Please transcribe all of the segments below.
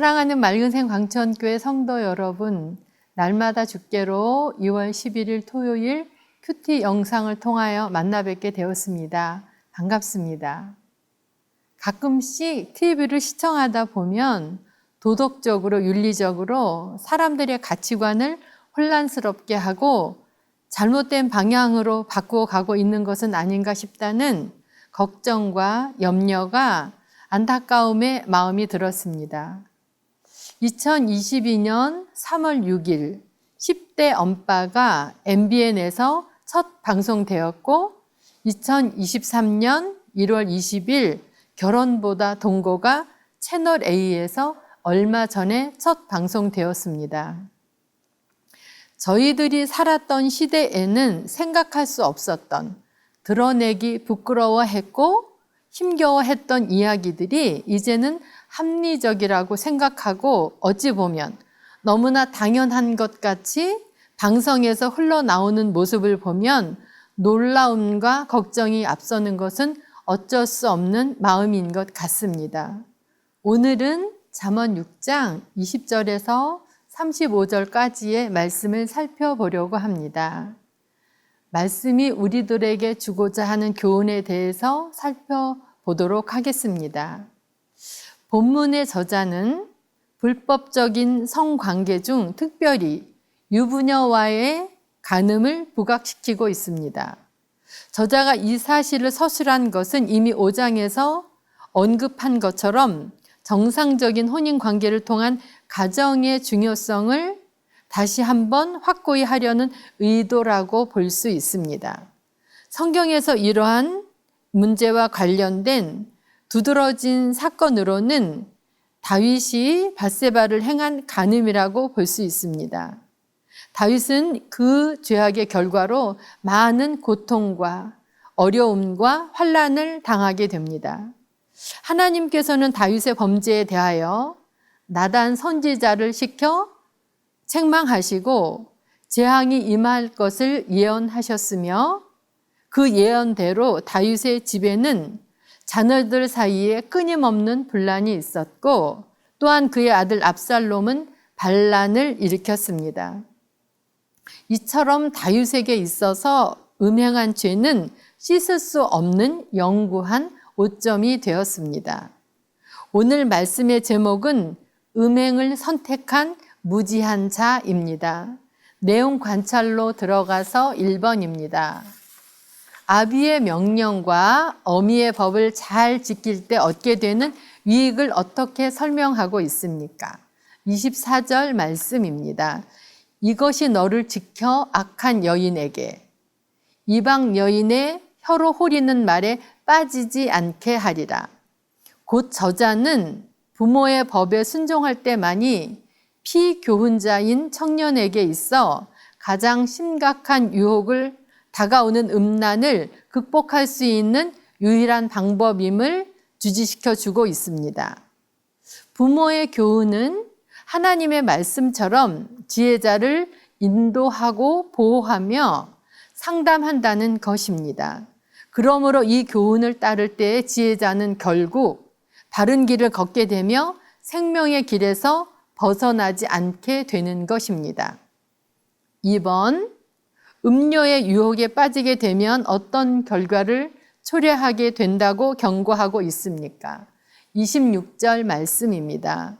사랑하는 맑은생 광천교회 성도 여러분, 날마다 주께로 2월 11일 토요일 큐티 영상을 통하여 만나 뵙게 되었습니다. 반갑습니다. 가끔씩 TV를 시청하다 보면 도덕적으로, 윤리적으로 사람들의 가치관을 혼란스럽게 하고 잘못된 방향으로 바꾸어 가고 있는 것은 아닌가 싶다는 걱정과 염려가 안타까움의 마음이 들었습니다. 2022년 3월 6일 10대 엄빠가 MBN에서 첫 방송되었고 2023년 1월 20일 결혼보다 동거가 채널 A에서 얼마 전에 첫 방송되었습니다. 저희들이 살았던 시대에는 생각할 수 없었던 드러내기 부끄러워했고 힘겨워했던 이야기들이 이제는 합리적이라고 생각하고 어찌 보면 너무나 당연한 것 같이 방송에서 흘러나오는 모습을 보면 놀라움과 걱정이 앞서는 것은 어쩔 수 없는 마음인 것 같습니다. 오늘은 잠언 6장 20절에서 35절까지의 말씀을 살펴보려고 합니다. 말씀이 우리들에게 주고자 하는 교훈에 대해서 살펴보도록 하겠습니다. 본문의 저자는 불법적인 성관계 중 특별히 유부녀와의 간음을 부각시키고 있습니다. 저자가 이 사실을 서술한 것은 이미 5장에서 언급한 것처럼 정상적인 혼인 관계를 통한 가정의 중요성을 다시 한번 확고히 하려는 의도라고 볼 수 있습니다. 성경에서 이러한 문제와 관련된 두드러진 사건으로는 다윗이 바세바를 행한 간음이라고 볼 수 있습니다. 다윗은 그 죄악의 결과로 많은 고통과 어려움과 환란을 당하게 됩니다. 하나님께서는 다윗의 범죄에 대하여 나단 선지자를 시켜 책망하시고 재앙이 임할 것을 예언하셨으며 그 예언대로 다윗의 집에는 자녀들 사이에 끊임없는 분란이 있었고 또한 그의 아들 압살롬은 반란을 일으켰습니다. 이처럼 다윗에게 있어서 음행한 죄는 씻을 수 없는 영구한 오점이 되었습니다. 오늘 말씀의 제목은 음행을 선택한 무지한 자입니다. 내용 관찰로 들어가서 1번입니다. 아비의 명령과 어미의 법을 잘 지킬 때 얻게 되는 유익을 어떻게 설명하고 있습니까? 24절 말씀입니다. 이것이 너를 지켜 악한 여인에게 이방 여인의 혀로 호리는 말에 빠지지 않게 하리라. 곧 저자는 부모의 법에 순종할 때만이 피교훈자인 청년에게 있어 가장 심각한 유혹을 다가오는 음란을 극복할 수 있는 유일한 방법임을 주지시켜 주고 있습니다. 부모의 교훈은 하나님의 말씀처럼 지혜자를 인도하고 보호하며 상담한다는 것입니다. 그러므로 이 교훈을 따를 때 지혜자는 결국 바른 길을 걷게 되며 생명의 길에서 벗어나지 않게 되는 것입니다. 2번, 음료의 유혹에 빠지게 되면 어떤 결과를 초래하게 된다고 경고하고 있습니까? 26절 말씀입니다.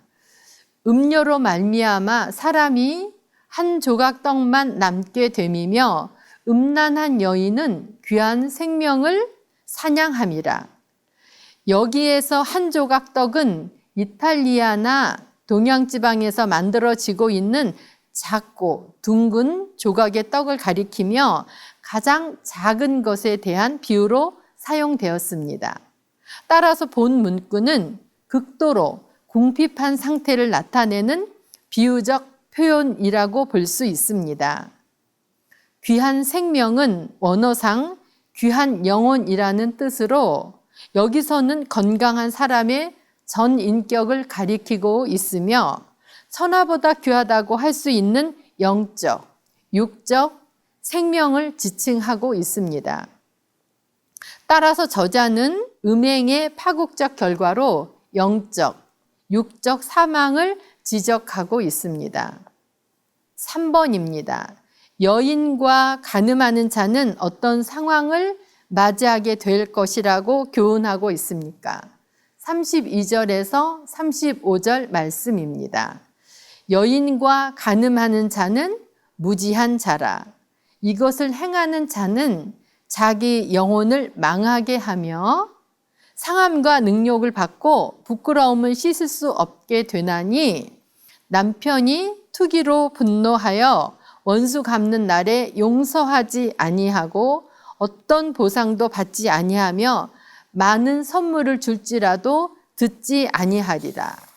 음료로 말미암아 사람이 한 조각 떡만 남게 됨이며 음란한 여인은 귀한 생명을 사냥함이라. 여기에서 한 조각 떡은 이탈리아나 동양 지방에서 만들어지고 있는 작고 둥근 조각의 떡을 가리키며 가장 작은 것에 대한 비유로 사용되었습니다. 따라서 본 문구는 극도로 궁핍한 상태를 나타내는 비유적 표현이라고 볼 수 있습니다. 귀한 생명은 원어상 귀한 영혼이라는 뜻으로 여기서는 건강한 사람의 전 인격을 가리키고 있으며 천하보다 귀하다고 할 수 있는 영적, 육적 생명을 지칭하고 있습니다. 따라서 저자는 음행의 파국적 결과로 영적, 육적 사망을 지적하고 있습니다. 3번입니다. 여인과 가늠하는 자는 어떤 상황을 맞이하게 될 것이라고 교훈하고 있습니까? 32절에서 35절 말씀입니다. 여인과 가늠하는 자는 무지한 자라. 이것을 행하는 자는 자기 영혼을 망하게 하며 상함과 능욕을 받고 부끄러움을 씻을 수 없게 되나니 남편이 투기로 분노하여 원수 갚는 날에 용서하지 아니하고 어떤 보상도 받지 아니하며 많은 선물을 줄지라도 듣지 아니하리라.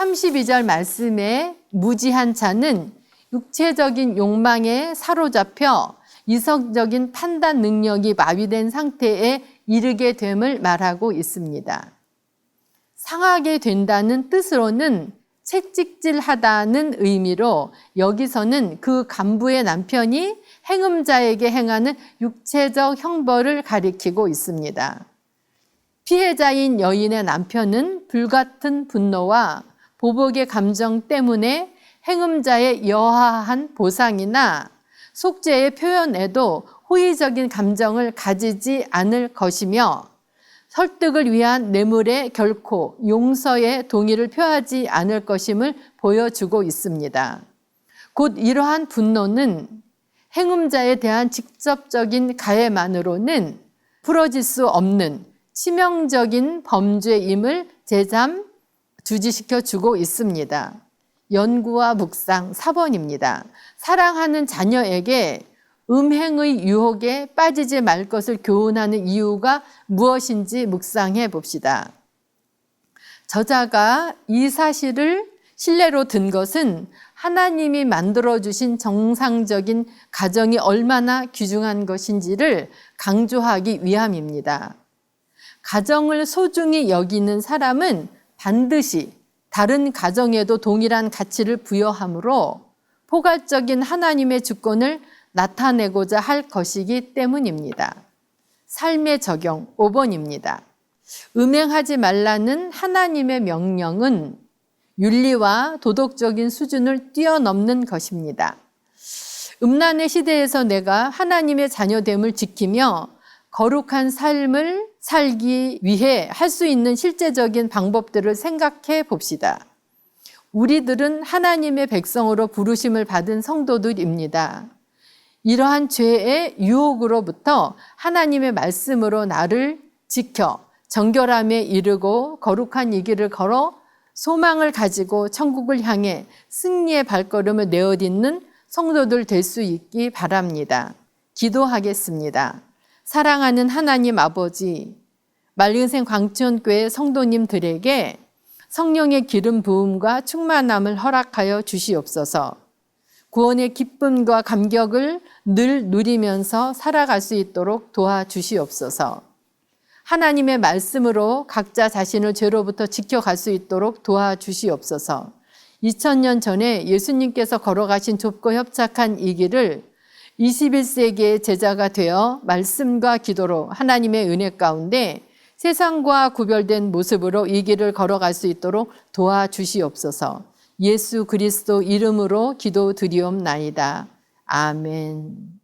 32절 말씀에 무지한 자는 육체적인 욕망에 사로잡혀 이성적인 판단 능력이 마비된 상태에 이르게 됨을 말하고 있습니다. 상하게 된다는 뜻으로는 채찍질하다는 의미로 여기서는 그 간부의 남편이 행음자에게 행하는 육체적 형벌을 가리키고 있습니다. 피해자인 여인의 남편은 불같은 분노와 보복의 감정 때문에 행음자의 여하한 보상이나 속죄의 표현에도 호의적인 감정을 가지지 않을 것이며 설득을 위한 뇌물에 결코 용서의 동의를 표하지 않을 것임을 보여주고 있습니다. 곧 이러한 분노는 행음자에 대한 직접적인 가해만으로는 풀어질 수 없는 치명적인 범죄임을 제잠 주지시켜 주고 있습니다. 연구와 묵상 4번입니다. 사랑하는 자녀에게 음행의 유혹에 빠지지 말 것을 교훈하는 이유가 무엇인지 묵상해 봅시다. 저자가 이 사실을 신뢰로 든 것은 하나님이 만들어주신 정상적인 가정이 얼마나 귀중한 것인지를 강조하기 위함입니다. 가정을 소중히 여기는 사람은 반드시 다른 가정에도 동일한 가치를 부여하므로 포괄적인 하나님의 주권을 나타내고자 할 것이기 때문입니다. 삶의 적용 5번입니다. 음행하지 말라는 하나님의 명령은 윤리와 도덕적인 수준을 뛰어넘는 것입니다. 음란의 시대에서 내가 하나님의 자녀됨을 지키며 거룩한 삶을 살기 위해 할 수 있는 실제적인 방법들을 생각해 봅시다. 우리들은 하나님의 백성으로 부르심을 받은 성도들입니다. 이러한 죄의 유혹으로부터 하나님의 말씀으로 나를 지켜 정결함에 이르고 거룩한 이 길을 걸어 소망을 가지고 천국을 향해 승리의 발걸음을 내어딛는 성도들 될 수 있기 바랍니다. 기도하겠습니다. 사랑하는 하나님 아버지, 맑은생 광천교회 성도님들에게 성령의 기름 부음과 충만함을 허락하여 주시옵소서. 구원의 기쁨과 감격을 늘 누리면서 살아갈 수 있도록 도와주시옵소서. 하나님의 말씀으로 각자 자신을 죄로부터 지켜갈 수 있도록 도와주시옵소서. 2000년 전에 예수님께서 걸어가신 좁고 협착한 이 길을 21세기의 제자가 되어 말씀과 기도로 하나님의 은혜 가운데 세상과 구별된 모습으로 이 길을 걸어갈 수 있도록 도와주시옵소서. 예수 그리스도 이름으로 기도 드리옵나이다. 아멘.